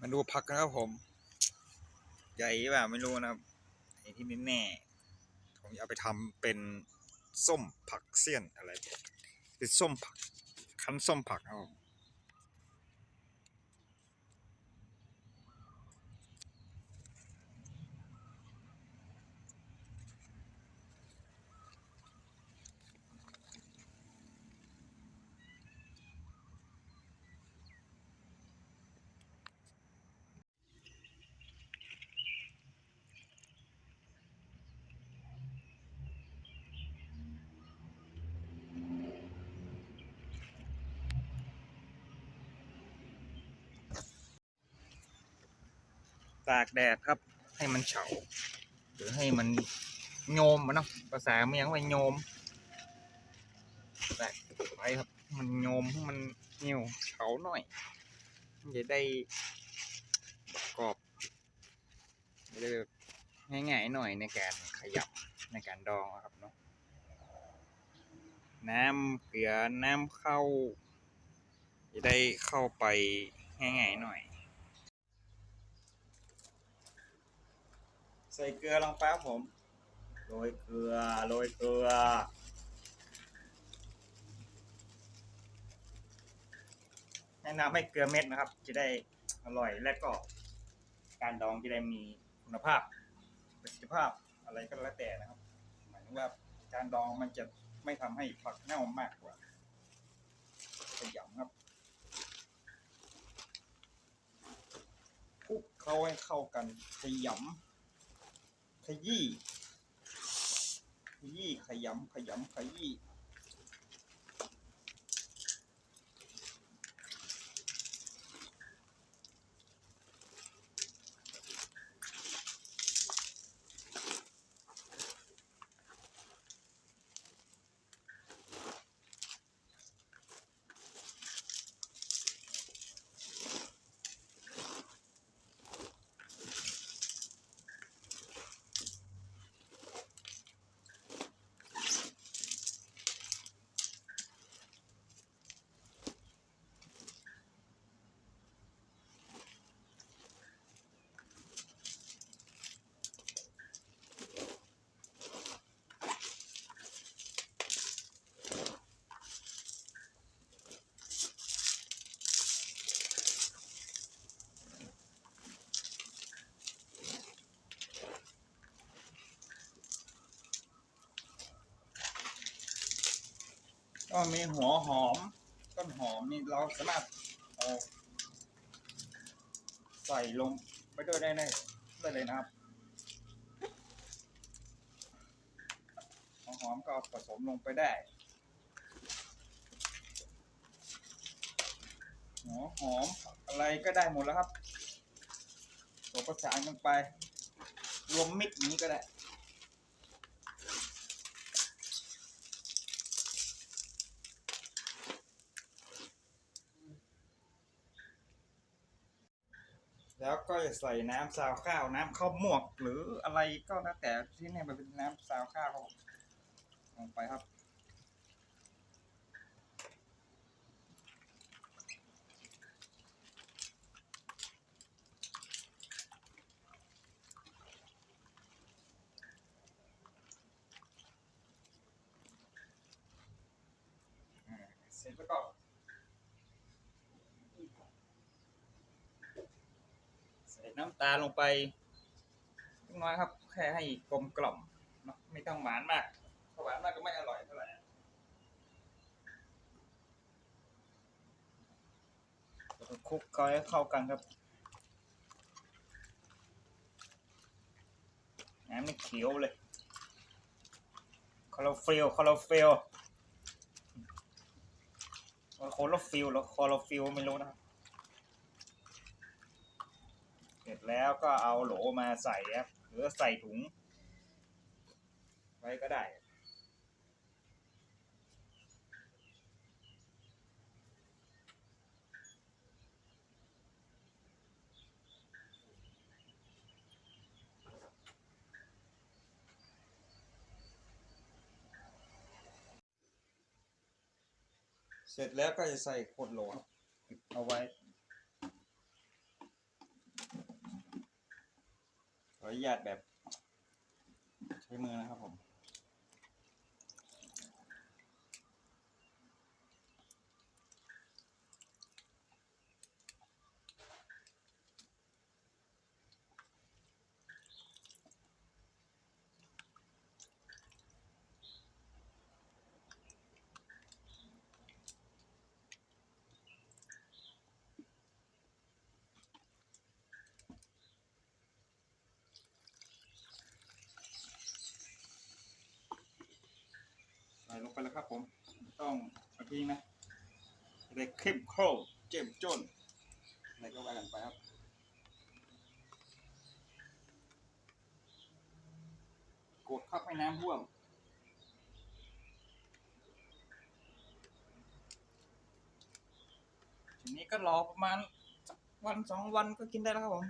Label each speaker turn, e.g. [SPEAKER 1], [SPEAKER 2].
[SPEAKER 1] มาดูผักกันครับผม ใหญ่แบบไม่รู้นะครับไอ้ที่แน่ๆผมจะเอาไปทำเป็นส้มผักเสี้ยนอะไรเป็นส้มผักคั้นส้มผักครับผม ตากแดดครับ ให้มันเฉาหรือให้มันโยมมันเนาะภาษาเมียงว่าโยมแตกไว้ครับ มันโยมมันเหี่ยวเฉาหน่อยมันจะได้ประกอบจะได้แบบง่ายๆหน่อยในการขยับในการดองอะครับเนาะน้ำเกลือน้ำเข้าจะได้เข้าไปง่ายๆหน่อย ใส่เกลือลงไปครับผม โรยเกลือ โรยเกลือ แนะนำให้เกลือเม็ดนะครับ จะได้อร่อยและก็ การดองจะได้มีคุณภาพ ประสิทธิภาพอะไรก็แล้วแต่นะครับ หมายถึงว่าการดองมันจะไม่ทำให้ผักเน่ามากกว่าขยำครับคลุกเข้าให้เข้ากันขยำ ขยี้ ขยี้ขยำขยำขยี้ ก็มีหัวหอม ต้นหอมนี่เราสามารถเอาใส่ลงไปด้วยได้ได้เลยนะครับหัวหอมก็ผสมลงไปได้ หัวหอมอะไรก็ได้หมดแล้วครับผสมประสานกันไป รวมมิกซ์อย่างนี้ก็ได้ แล้วก็จะใส่น้ำซาวข้าวน้ำข้าวหมวก หรืออะไรก็แล้วแต่ที่เนี่ยมันเป็นน้ำซาวข้าวครับลงไปครับเสร็จแล้วก็ ใส่ น้ำตาลลงไปเล็กน้อยครับ แค่ให้กลมกล่อมไม่ต้องหวานมากถ้าหวานมากก็ไม่อร่อยเท่าไหร่คลุกเคล้าให้เข้ากันครับน้ำนี่เขียวเลยคอร์ฟิลคอร์ฟิลมันโคลฟิลแล้วคอร์ฟิลไม่รู้นะครับ เสร็จแล้วก็เอาโหลมาใส่ครับหรือใส่ถุง ไว้ก็ได้เสร็จแล้วก็จะใส่ขวดโหลเอาไว้ ออนุญาตแบบ ใช้มือนะครับผม ส่ลงไปแล้วครับผม ต้องเอาทิ้งนะจะได้เข้มข้นเจ้มจนอะไรก็ว่ากันไปครับกดเข้าไปน้ำท่วมทีนี้ก็รอประมาณวันสองวันก็กินได้แล้วครับผม